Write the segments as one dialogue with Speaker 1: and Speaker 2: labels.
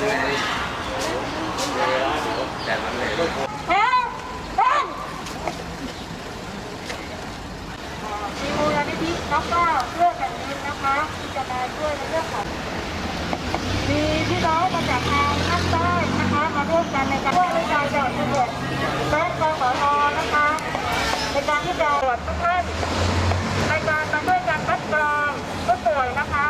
Speaker 1: มีมูลนิธิน้องก้าวเพื่อแผ่นดินนะคะที่จะมาช่วยในเรื่องของมีพี่น้องมาจากทางภาคใต้นะคะมาร่วมกันในการร่วมในการจัดระเบียบและกองสทนะคะในการที่จะตรวจทุกท่านการมาช่วยกันคัดกรองผู้ป่วยนะคะ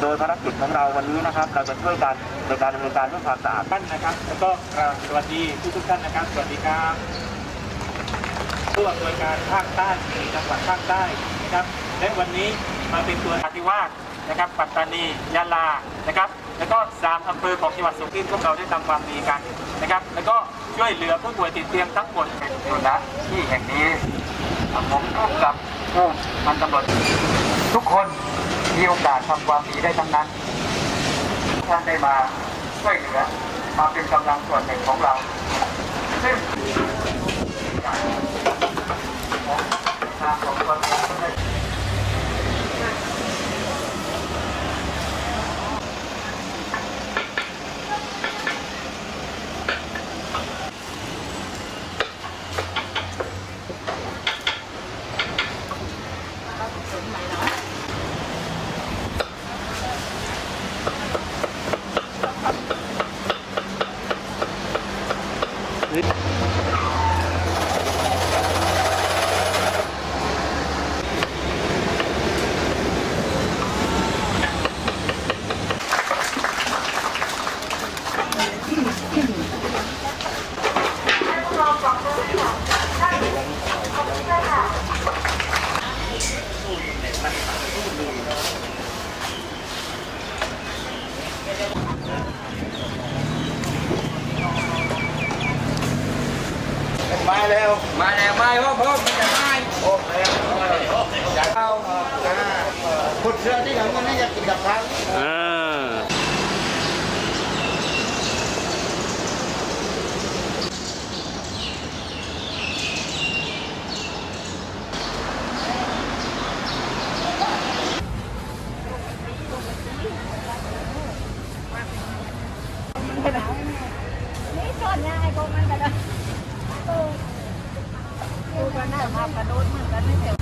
Speaker 2: โดยภารกิจของเราวันนี้นะครับ เราจะช่วยกันในการดำเนินการเรื่องความสะอาด
Speaker 3: ท่านนะครับ แล้วก็กาบสวัสดีทุกทุกท่านนะครับ สวัสดีครับผู้อำนวยการภาคใต้จังหวัดภาคใต้นะครับ และวันนี้มาเป็นตัวอาธิวาสนะครับ ปัตตานียะลานะครับ แล้วก็สามอำเภอของจังหวัดสุรินทร์พวกเราได้ทำความดีกันนะครับ แล้วก็ช่วยเหลือผู้ป่วยติดเตียงทั้งหมด
Speaker 2: อยู่ณที่แห่งนี้ผมร่วมกับผู้มันตำรวจทุกคน มีโอกาสทำความดีได้ทั้งนั้น ท่านได้มาช่วยเหลือมาเป็นกำลังส่วนหนึ่งของเรา ซึ่งของทางของตัวเองก็ได้
Speaker 4: มา แล้ว มาแล้วไม่ว่าพ่อมันจะไม่โอ้แล้วอยากเอาขุดเสื้อที่หลังมันน่าจะกินกับเขา
Speaker 1: นี่ก่อนยังไงก็มันกันนะเออ ดูกันได้มากระโดดเหมือนกันไม่เสี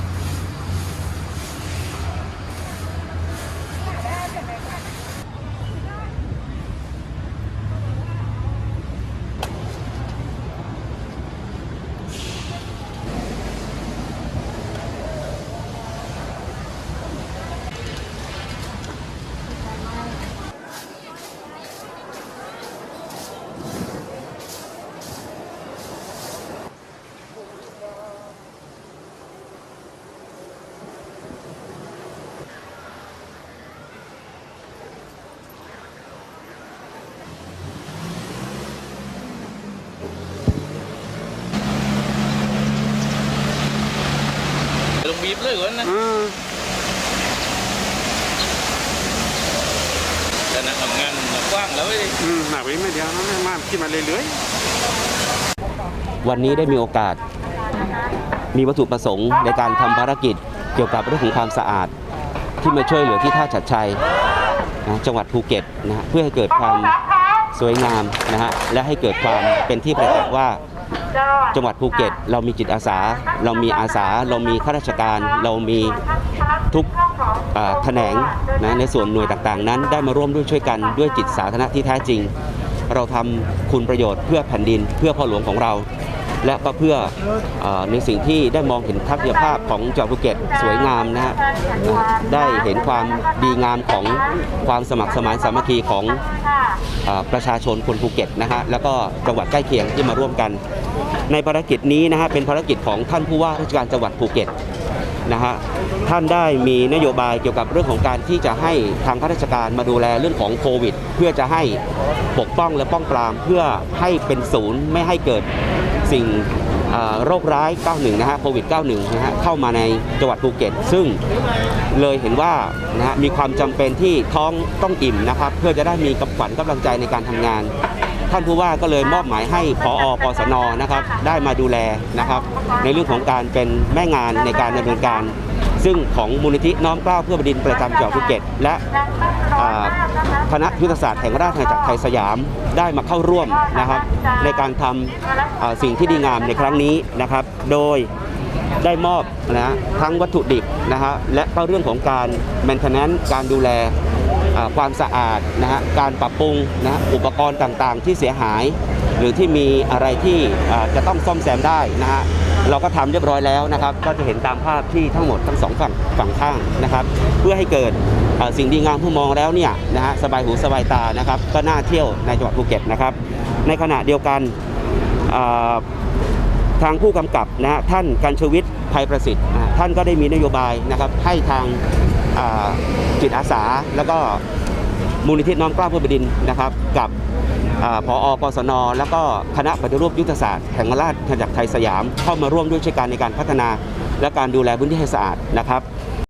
Speaker 5: บีบเลยก่อนนะแต่นักทำงานกว้างแล้วเว้ย
Speaker 6: อืมหนักไปไม่เดียวนะไม่มากขึ้นมาเรื่อย
Speaker 7: วันนี้ได้มีโอกาส มีวัตถุประสงค์ในการทำภารกิจเกี่ยวกับเรื่องของความสะอาด ที่มาช่วยเหลือที่ท่าฉัดชัยนะจังหวัดภูเก็ตนะฮะเพื่อให้เกิดความสวยงามนะฮะและให้เกิดความเป็นที่ประจักษ์ว่า จังหวัดภูเก็ต เรามีจิตอาสา เรามีอาสา เรามีข้าราชการ เรามีทุกอ่าแขนงนะในส่วนหน่วยต่างๆ นั้น ได้มาร่วมด้วยช่วยกันด้วยจิตสาธารณะที่แท้จริง เราทำคุณประโยชน์เพื่อแผ่นดินเพื่อพ่อหลวงของเรา และก็เพื่อเออในสิ่งที่ได้มองเห็นทัศนียภาพของจังหวัดภูเก็ตสวยงามนะฮะได้เห็นความดีงามของความสมัครสมานสามัคคีของเออประชาชนคนภูเก็ตนะฮะแล้วก็จังหวัดใกล้เคียงที่มาร่วมกัน ในภารกิจนี้นะฮะเป็นภารกิจของท่านผู้ว่าราชการจังหวัดภูเก็ตนะฮะท่านได้มีนโยบายเกี่ยวกับเรื่องของการที่จะให้ทางข้าราชการมาดูแลเรื่องของโควิด เพื่อจะให้ปกป้องและป้องปราม เพื่อให้เป็นศูนย์ไม่ให้เกิดสิ่งโรคร้าย 91 นะฮะ โควิด 91 นะฮะ เข้ามาในจังหวัดภูเก็ต ซึ่งเลยเห็นว่านะฮะมีความจำเป็นที่ท้องต้องอิ่มนะครับ เพื่อจะได้มีกำขวัญกำลังใจในการทำงาน ท่านผู้ว่าก็เลยมอบหมายให้พอปสนนะครับได้มาดูแลนะครับ ในเรื่องของการเป็นแม่งานในการดำเนินการ ซึ่งของมูลนิธิน้อมเกล้าเพื่อบดินประจำจังหวัดภูเก็ต และคณะยุทธศาสตร์แห่งราชอาณาจักรไทยสยามได้มาเข้าร่วมนะครับ ในการทำสิ่งที่ดีงามในครั้งนี้นะครับ โดยได้มอบนะทั้งวัตถุดิบนะฮะและก็เรื่องของการ maintenance การดูแล ความสะอาดนะฮะการปรับปรุงนะฮะอุปกรณ์ต่างๆ ที่เสียหาย หรือที่มีอะไรที่จะต้องซ่อมแซมได้นะฮะเราก็ทำเรียบร้อยแล้วนะครับ ก็จะเห็นตามภาพที่ทั้งหมดทั้งสองฝั่งฝั่งข้างนะครับ เพื่อให้เกิดสิ่งดีงามผู้มองแล้วเนี่ยนะฮะสบายหูสบายตานะครับ ก็น่าเที่ยวในจังหวัดภูเก็ตนะครับ ในขณะเดียวกันทางผู้กำกับนะฮะท่านกันชวิทย์ภัยประสิทธิ์ ท่านก็ได้มีนโยบายนะครับให้ทาง จิตอาสา แล้วก็มูลนิธิน้อมกล้าเพื่อบดินดินนะครับ กับอาผอปสน แล้วก็คณะปฏิรูปยุทธศาสตร์แห่งราชอาณาจักรไทยสยามเข้ามาร่วมด้วยช่วยกันในการพัฒนา และการดูแลพื้นที่ให้สะอาดนะครับ